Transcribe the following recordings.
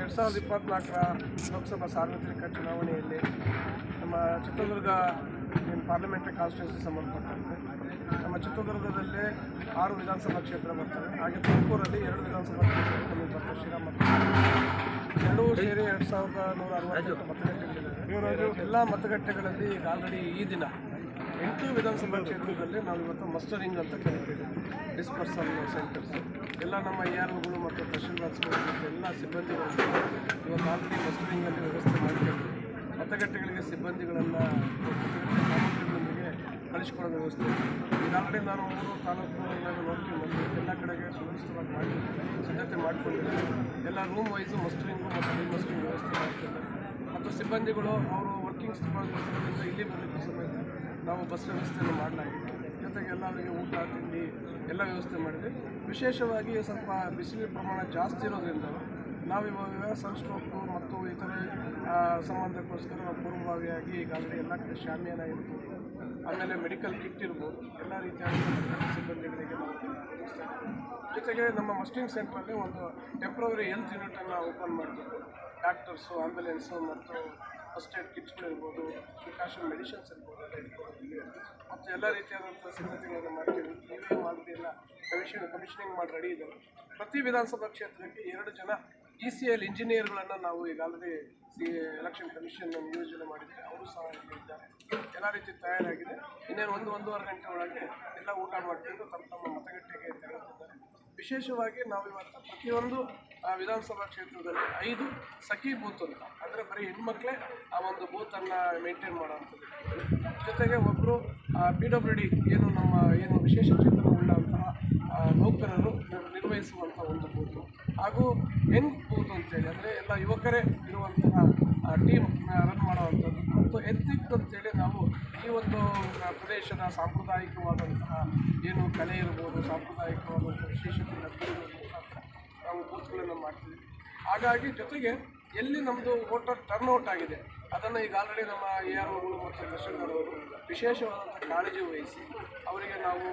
ಎರಡು ಸಾವಿರದ ಇಪ್ಪತ್ನಾಲ್ಕರ ಲೋಕಸಭಾ ಸಾರ್ವತ್ರಿಕ ಚುನಾವಣೆಯಲ್ಲಿ ನಮ್ಮ ಚಿತ್ರದುರ್ಗ ಏನು ಪಾರ್ಲಿಮೆಂಟ್ರಿ ಕಾನ್ಸ್ಟಿಟ್ಯೂನ್ಸಿ ಸಂಬಂಧಪಟ್ಟಂತೆ ನಮ್ಮ ಚಿತ್ರದುರ್ಗದಲ್ಲಿ ಆರು ವಿಧಾನಸಭಾ ಕ್ಷೇತ್ರ ಬರ್ತವೆ. ಹಾಗೆ ತುಮಕೂರಲ್ಲಿ ಎರಡು ವಿಧಾನಸಭಾ ಕ್ಷೇತ್ರ ನಮಗೆ ಬರ್ತವೆ. ಶ್ರೀರಾಮ ಎರಡೂ ಸೇರಿ ಎರಡು ಸಾವಿರದ ನೂರ ಅರವತ್ತೆಂಟು ಮತಗಟ್ಟೆಗಳಿವೆ. ಎಲ್ಲ ಮತಗಟ್ಟೆಗಳಲ್ಲಿ ಈಗ ಆಲ್ರೆಡಿ ಈ ದಿನ ಎಂಟು ವಿಧಾನಸಭಾ ಕ್ಷೇತ್ರದಲ್ಲಿ ನಾವು ಇವತ್ತು ಮಸ್ಟರಿಂಗ್ ಅಂತ ಕರಿತೀವಿ. ಡಿಸ್ಪರ್ಸಲ್ ಸೆಂಟರ್ಸ್ ಎಲ್ಲ ನಮ್ಮ ಐ ಆರ್ ಒಗಳು ಮತ್ತು ತಹಶೀಲ್ದಾರ್ಸ್ಗಳು ಮತ್ತು ಎಲ್ಲ ಸಿಬ್ಬಂದಿಗಳು ಇವತ್ತು ಆಲ್ರೆಡಿ ಮಸ್ಟರಿಂಗಲ್ಲಿ ವ್ಯವಸ್ಥೆ ಮಾಡಿಕೊಂಡು ಮತಗಟ್ಟೆಗಳಿಗೆ ಸಿಬ್ಬಂದಿಗಳನ್ನು ಸಾಮಗ್ರಿಗಳೊಂದಿಗೆ ಕಳಿಸ್ಕೊಡೋ ವ್ಯವಸ್ಥೆ ಈಗಾಗಲೇ ನಾನು ಮೂರು ತಾಲೂಕುಗಳನ್ನು ನೋಡ್ಕೊಂಡು ಎಲ್ಲ ಕಡೆಗೆ ಸುವ್ಯವಸ್ಥಿತವಾಗಿ ಮಾಡಿ, ಸಿದ್ಧತೆ ಮಾಡಿಕೊಂಡಿದ್ದಾರೆ. ಎಲ್ಲ ರೂಮ್ ವೈಸು ಮಸ್ಟರಿಂಗು ಮತ್ತು ಡಿಮಸ್ಟರಿಂಗ್ ವ್ಯವಸ್ಥೆ ಮಾಡ್ತಿದ್ದಾರೆ. ಮತ್ತು ಸಿಬ್ಬಂದಿಗಳು ಅವರು ವರ್ಕಿಂಗ್ ಸ್ಥಳದಿಂದ ಇಲ್ಲಿ ಬರಲಿಕ್ಕೆ ಸಮೇತ ನಾವು ಬಸ್ ವ್ಯವಸ್ಥೆಯನ್ನು ಮಾಡಲಾಗಿದೆ. ಜೊತೆಗೆ ಎಲ್ಲರಿಗೆ ಊಟ, ತಿಂಡಿ ಎಲ್ಲ ವ್ಯವಸ್ಥೆ ಮಾಡಿದ್ವಿ. ವಿಶೇಷವಾಗಿ ಸ್ವಲ್ಪ ಬಿಸಿಲಿನ ಪ್ರಮಾಣ ಜಾಸ್ತಿ ಇರೋದ್ರಿಂದ ನಾವಿವಾಗ ಸನ್ಸ್ಟ್ರೋಕು ಮತ್ತು ಇತರೆ ಸಂಬಂಧಕ್ಕೋಸ್ಕರ ಪೂರ್ವಭಾವಿಯಾಗಿ ಈಗಾಗಲೇ ಎಲ್ಲ ಕಡೆ ಶಾಮಿಯಾನ ಇರ್ಬೋದು. ಆಮೇಲೆ ಮೆಡಿಕಲ್ ಕಿಟ್ ಇರ್ಬೋದು. ಎಲ್ಲ ರೀತಿಯ ಸಿಬ್ಬಂದಿಗಳಿಗೆ ನಾವು. ಜೊತೆಗೆ ನಮ್ಮ ಮಸ್ಟಿಂಗ್ ಸೆಂಟ್ರಲ್ಲಿ ಒಂದು ಟೆಂಪ್ರವರಿ ಹೆಲ್ತ್ ಯೂನಿಟನ್ನು ಓಪನ್ ಮಾಡಬೇಕು. ಡಾಕ್ಟರ್ಸು ಆ್ಯಂಬುಲೆನ್ಸು ಮತ್ತು ಫಸ್ಟ್ ಏಡ್ ಕಿಟ್ಸ್ಗಳು ಇರ್ಬೋದು. ಪ್ರಿಕಾಷನ್ ಮೆಡಿಷನ್ಸ್ ಇರ್ಬೋದು. ಎಲ್ಲ ರೀತಿಯಾದಂಥ ಸಿದ್ಧತೆಗಳನ್ನು ಮಾಡ್ತೀವಿ. E V M commission, commissioning ಮಾಡಿ ರೆಡಿ ಇದ್ದಾರೆ. ಪ್ರತಿ ವಿಧಾನಸಭಾ ಕ್ಷೇತ್ರಕ್ಕೆ ಎರಡು ಜನ ಇ ಸಿ ಎಲ್ ಇಂಜಿನಿಯರ್ಗಳನ್ನು ನಾವು ಈಗಾಗಲೇ ಸಿ ಎಲೆಕ್ಷನ್ ಕಮಿಷನ್ ನಿಯೋಜನೆ ಮಾಡಿದ್ದೀವಿ ಅವರು ಸಹ ಇದ್ದಾರೆ. ಎಲ್ಲ ರೀತಿ ತಯಾರಾಗಿದೆ. ಇನ್ನೇನು ಒಂದು, ಒಂದೂವರೆ ಗಂಟೆ ಒಳಗೆ ಎಲ್ಲ ಊಟ ಮಾಡಿಕೊಂಡು ತಮ್ಮ ತಮ್ಮ ಮತಗಟ್ಟೆಗೆ ತೆರಳುತ್ತಿದ್ದಾರೆ. ವಿಶೇಷವಾಗಿ ನಾವು ಇವತ್ತು ಪ್ರತಿಯೊಂದು ವಿಧಾನಸಭಾ ಕ್ಷೇತ್ರದಲ್ಲಿ ಐದು ಸಖಿ ಬೂತ್ ಅಂತ ಅಂದರೆ ಬರೀ ಹೆಣ್ಮಕ್ಳೇ ಆ ಒಂದು ಬೂತನ್ನು ಮೇಂಟೈನ್ ಮಾಡುವಂಥದ್ದು. ಜೊತೆಗೆ ಒಬ್ಬರು ಪಿ ಡಬ್ಲ್ಯೂ ಡಿ ಏನು ನಮ್ಮ, ಏನು ವಿಶೇಷ ಕ್ಷೇತ್ರಗಳಂತಹ ನೌಕರರು ನಿರ್- ನಿರ್ವಹಿಸುವಂಥ ಒಂದು ಬೂತು. ಹಾಗೂ ಯಂಗ್ ಬೂತ್ ಅಂತೇಳಿ, ಅಂದರೆ ಎಲ್ಲ ಯುವಕರೇ ಇರುವಂತಹ ಟೀಮ್ ರನ್ ಮಾಡುವಂಥದ್ದು. ಮತ್ತು ಎಥಿಕ್ ಅಂತೇಳಿ ನಾವು ಈ ಒಂದು ಪ್ರದೇಶದ ಸಾಂಪ್ರದಾಯಿಕವಾದಂತಹ ಏನು ಕಲೆ ಇರ್ಬೋದು ಸಾಂಪ್ರದಾಯಿಕವಾದಂಥ ವಿಶೇಷತೆಯನ್ನು ಮುಖಾಂತರ ನಾವು ಬೂತ್ಗಳನ್ನು ಮಾಡ್ತೀವಿ. ಹಾಗಾಗಿ ಜೊತೆಗೆ ಎಲ್ಲಿ ನಮ್ಮದು ವೋಟರ್ ಟರ್ನ್ಔಟ್ ಆಗಿದೆ, ಅದನ್ನು ಈಗ ಆಲ್ರೆಡಿ ನಮ್ಮ ಎ ಆರ್ ಒಗಳು ಮತ್ತು ತಹಶೀಲ್ದಾರವರು ವಿಶೇಷವಾದಂಥ ಕಾಳಜಿ ವಹಿಸಿ ಅವರಿಗೆ ನಾವು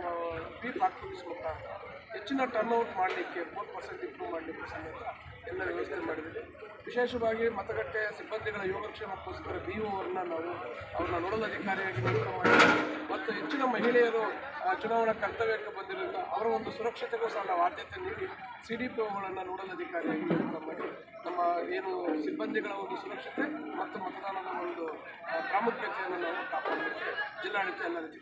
ವೀಪ್ ಆಕ್ಟಿವಿಸ್ ಮುಖಾಂತರ ಹೆಚ್ಚಿನ ಟರ್ನ್ಔಟ್ ಮಾಡಲಿಕ್ಕೆ ಫೋರ್ ಪರ್ಸೆಂಟ್ ಇಂಪ್ರೂವ್ ಮಾಡಲಿಕ್ಕೆ ಸಮೇತ ಎಲ್ಲ ವ್ಯವಸ್ಥೆ ಮಾಡಿದ್ದೀವಿ ವಿಶೇಷವಾಗಿ ಮತಗಟ್ಟೆ ಸಿಬ್ಬಂದಿಗಳ ಯೋಗಕ್ಷೇಮಕ್ಕೋಸ್ಕರ ಬಿ ಓ ಅವ್ರನ್ನ ನಾವು ಅವ್ರನ್ನ ನೋಡಲ್ ಅಧಿಕಾರಿಯಾಗಿ ನೇಮಕ ಮಾಡಿದ್ದೀವಿ ಮತ್ತು ಹೆಚ್ಚಿನ ಮಹಿಳೆಯರು ಚುನಾವಣಾ ಕರ್ತವ್ಯಕ್ಕೆ ಬಂದಿರೋದ್ರಿಂದ ಅವರ ಒಂದು ಸುರಕ್ಷತೆಗೂ ಸಹ ನಾವು ಆದ್ಯತೆ ನೀಡಿ ಸಿ ಡಿ ಪಿ ಓಗಳನ್ನು ನೋಡಲ್ ಅಧಿಕಾರಿಯಾಗಿ ನೇಮಕ ಮಾಡಿ ನಮ್ಮ ಏನು ಸಿಬ್ಬಂದಿಗಳ ಒಂದು ಸುರಕ್ಷತೆ ಮತ್ತು ಮತದಾನದ ಒಂದು ಪ್ರಾಮುಖ್ಯತೆಯನ್ನು ನಾವು ಕಾಪಾಡಲಿಕ್ಕೆ ಜಿಲ್ಲಾಡಳಿತ ಎಲ್ಲ ರೀತಿ.